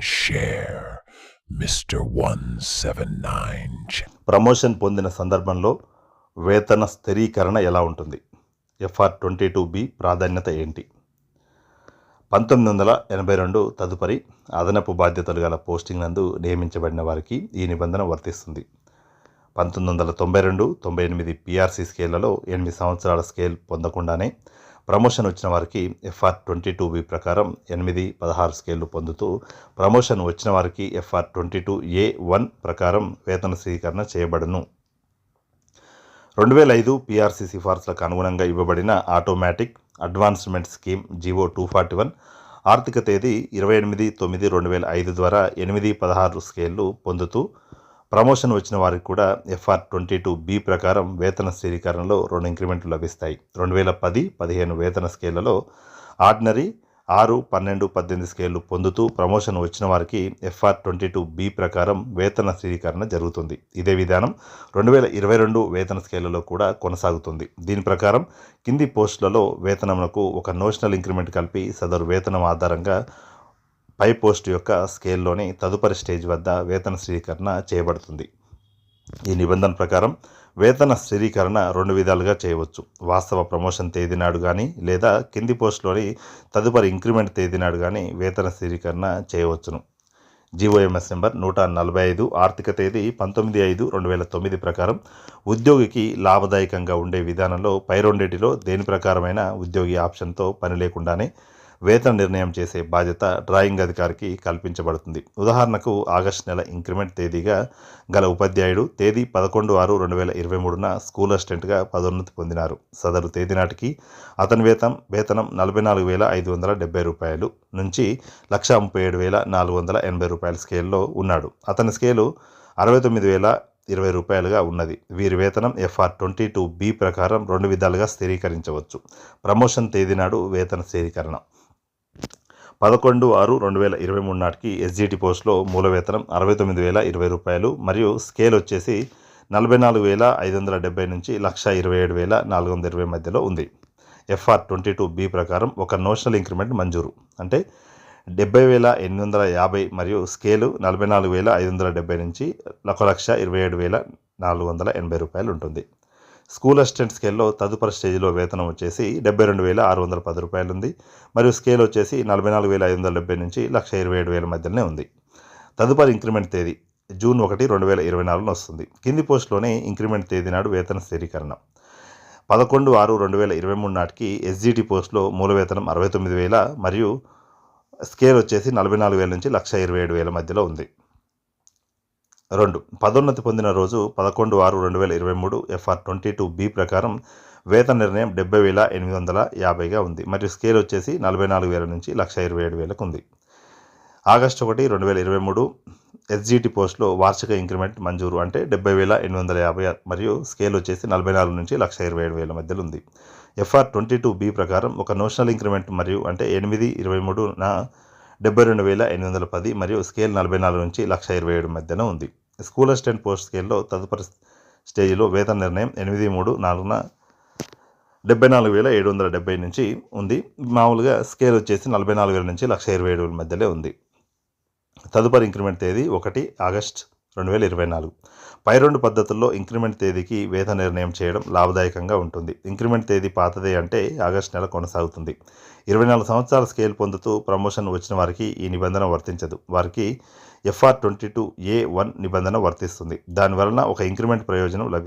share. Mr. 179. Promotion పొందిన సందర్భంలో వేతన స్థిరీకరణ ఎలా ఉంటుంది ఎఫ్ఆర్ ట్వంటీ టూ బి ప్రాధాన్యత ఏంటి పంతొమ్మిది వందల ఎనభై రెండు తదుపరి అదనపు బాధ్యతలు గల పోస్టింగ్ నందు నియమించబడిన వారికి ఈ నిబంధన వర్తిస్తుంది పంతొమ్మిది వందల తొంభై రెండు తొంభై ఎనిమిది పిఆర్సీ స్కేళ్ళలో ఎనిమిది సంవత్సరాల స్కేల్ పొందకుండానే ప్రమోషన్ వచ్చిన వారికి ఎఫ్ఆర్ ట్వంటీ టూ బి ప్రకారం ఎనిమిది పదహారు స్కేళ్ళు పొందుతూ ప్రమోషన్ వచ్చిన వారికి FR twenty two A one ప్రకారం వేతన స్వీకరణ చేయబడును. రెండు వేల ఐదు పిఆర్సీ సిఫార్సులకు అనుగుణంగా ఇవ్వబడిన automatic advancement scheme GO two forty one ఆర్థిక తేదీ ఇరవై ఎనిమిది తొమ్మిది రెండు వేల ఐదు ద్వారా ఎనిమిది పదహారు స్కేళ్ళు పొందుతూ ప్రమోషన్ వచ్చిన వారికి కూడా ఎఫ్ఆర్ ట్వంటీ టూ బి ప్రకారం వేతన స్థిరీకరణలో రెండు ఇంక్రిమెంట్లు లభిస్తాయి. రెండు వేల పది పదిహేను వేతన స్కేళ్ళలో ఆర్డినరీ ఆరు పన్నెండు పద్దెనిమిది స్కేళ్ళు పొందుతూ ప్రమోషన్ వచ్చిన వారికి ఎఫ్ఆర్ ట్వంటీ టూ బి ప్రకారం వేతన స్థిరీకరణ జరుగుతుంది. ఇదే విధానం రెండు వేల ఇరవై రెండు వేతన స్కేళ్ళలో కూడా కొనసాగుతుంది. దీని ప్రకారం కింది పోస్టులలో వేతనములకు ఒక నోషనల్ ఇంక్రిమెంట్ కలిపి సదరు వేతనం ఆధారంగా పై పోస్ట్ యొక్క స్కేల్లోని తదుపరి స్టేజ్ వద్ద వేతన స్థిరీకరణ చేయబడుతుంది. ఈ నిబంధన ప్రకారం వేతన స్థిరీకరణ రెండు విధాలుగా చేయవచ్చు. వాస్తవ ప్రమోషన్ తేదీ నాడు కానీ లేదా కింది పోస్టులోని తదుపరి ఇంక్రిమెంట్ తేదీ నాడు కానీ వేతన స్థిరీకరణ చేయవచ్చును. జీవోఎంఎస్ నెంబర్ నూట నలభై ఐదు ఆర్థిక తేదీ పంతొమ్మిది ఐదు రెండు వేల తొమ్మిది ప్రకారం ఉద్యోగికి లాభదాయకంగా ఉండే విధానంలో పై రెండింటిలో దేని ప్రకారమైన ఉద్యోగి ఆప్షన్తో పని లేకుండానే వేతన నిర్ణయం చేసే బాధ్యత డ్రాయింగ్ అధికారికి కల్పించబడుతుంది. ఉదాహరణకు ఆగస్టు నెల ఇంక్రిమెంట్ తేదీగా గల ఉపాధ్యాయుడు తేదీ పదకొండు ఆరు రెండు వేల ఇరవై మూడున స్కూల్ అసిస్టెంట్గా పదోన్నతి పొందినారు. సదరు తేదీ నాటికి అతని వేతం వేతనం నలభై నాలుగు వేల ఐదు వందల డెబ్బై రూపాయలు నుంచి లక్ష ముప్పై ఏడు వేల నాలుగు వందల ఎనభై రూపాయల స్కేల్లో ఉన్నాడు. అతని స్కేలు అరవై తొమ్మిది వేల ఇరవై రూపాయలుగా ఉన్నది. వీరి వేతనం ఎఫ్ఆర్ ట్వంటీ టూ బి ప్రకారం రెండు విధాలుగా స్థిరీకరించవచ్చు. ప్రమోషన్ తేదీ నాడు వేతన స్థిరీకరణ. పదకొండు ఆరు రెండు వేల ఇరవై మూడు నాటికి ఎస్జిటి పోస్ట్లో మూల వేతనం అరవై తొమ్మిది వేల ఇరవై రూపాయలు మరియు స్కేల్ వచ్చేసి నలభై నాలుగు వేల ఐదు వందల డెబ్బై నుంచి లక్ష ఇరవై ఏడు వేల నాలుగు వందల ఇరవై మధ్యలో ఉంది. ఎఫ్ఆర్ ట్వంటీ టూ బి ప్రకారం ఒక నోషనల్ ఇంక్రిమెంట్ మంజూరు. అంటే డెబ్బై వేల ఎనిమిది వందల యాభై మరియు స్కేలు నలభై నాలుగు వేల ఐదు వందల డెబ్బై నుంచి ఒక లక్ష ఇరవై ఏడు వేల నాలుగు వందల ఎనభై రూపాయలు ఉంటుంది. స్కూల్ అసిస్టెంట్ స్కేల్లో తదుపరి స్టేజ్లో వేతనం వచ్చేసి డెబ్బై రెండు వేల ఆరు వందల పది రూపాయలు ఉంది మరియు స్కేల్ వచ్చేసి నలభై నాలుగు వేల ఐదు వందల డెబ్బై నుంచి లక్ష ఇరవై ఏడు వేల మధ్యలోనే ఉంది. తదుపరి ఇంక్రిమెంట్ తేదీ జూన్ ఒకటి రెండు వేల ఇరవై నాలుగున వస్తుంది. కింది పోస్టులోనే ఇంక్రిమెంట్ తేదీ నాడు వేతన స్థిరీకరణ. పదకొండు ఆరు రెండు వేల ఇరవై మూడు నాటికి ఎస్జిటి పోస్టులో మూల వేతనం అరవై తొమ్మిది వేల మరియు స్కేల్ వచ్చేసి నలభై నాలుగు వేల నుంచి లక్ష ఇరవై ఏడు వేల మధ్యలో ఉంది. రెండు. పదోన్నతి పొందిన రోజు పదకొండు ఆరు రెండు వేల ఇరవై మూడు ఎఫ్ఆర్ ట్వంటీ టూ బి ప్రకారం వేతన నిర్ణయం డెబ్బై వేల ఎనిమిది వందల యాభైగా ఉంది. మరియు స్కేల్ వచ్చేసి నలభై నాలుగు వేల నుంచి లక్ష ఇరవై ఏడు వేలకు ఉంది. ఆగస్టు ఒకటి రెండు వేల ఇరవై మూడు ఎస్జిటి పోస్ట్లో వార్షిక ఇంక్రిమెంట్ మంజూరు అంటే డెబ్బై వేల ఎనిమిది వందల యాభై మరియు స్కేల్ వచ్చేసి నలభై నాలుగు నుంచి లక్ష ఇరవై ఏడు వేల మధ్యలో ఉంది. ఎఫ్ఆర్ ట్వంటీ టూ బి ప్రకారం ఒక నోషనల్ ఇంక్రిమెంట్ మరియు అంటే ఎనిమిది ఇరవై మూడున డెబ్బై రెండు వేల ఎనిమిది వందల పది మరియు స్కేల్ నలభై నాలుగు నుంచి లక్ష ఇరవై ఏడు మధ్యన ఉంది. స్కూల్ అసిస్టెంట్ పోస్ట్ స్కేల్లో తదుపరి స్టేజిలో వేతన నిర్ణయం ఎనిమిది మూడు నాలుగున డెబ్బై నాలుగు వేల ఏడు వందల డెబ్బై నుంచి ఉంది. మామూలుగా స్కేల్ వచ్చేసి నలభై నాలుగు వేల నుంచి లక్ష ఇరవై ఏడు వేల మధ్యలో ఉంది. తదుపరి ఇంక్రిమెంట్ తేదీ ఒకటి ఆగస్ట్ రెండు వేల ఇరవై నాలుగు. పై రెండు పద్ధతుల్లో ఇంక్రిమెంట్ తేదీకి వేత నిర్ణయం చేయడం లాభదాయకంగా ఉంటుంది. ఇంక్రిమెంట్ తేదీ పాతదే అంటే ఆగస్ట్ నెల కొనసాగుతుంది. ఇరవై నాలుగు సంవత్సరాల స్కేల్ పొందుతూ ప్రమోషన్ వచ్చిన వారికి ఈ నిబంధన వర్తించదు. వారికి FR twenty two A one నిబంధన వర్తిస్తుంది. దానివలన ఒక ఇంక్రిమెంట్ ప్రయోజనం లభిస్తుంది.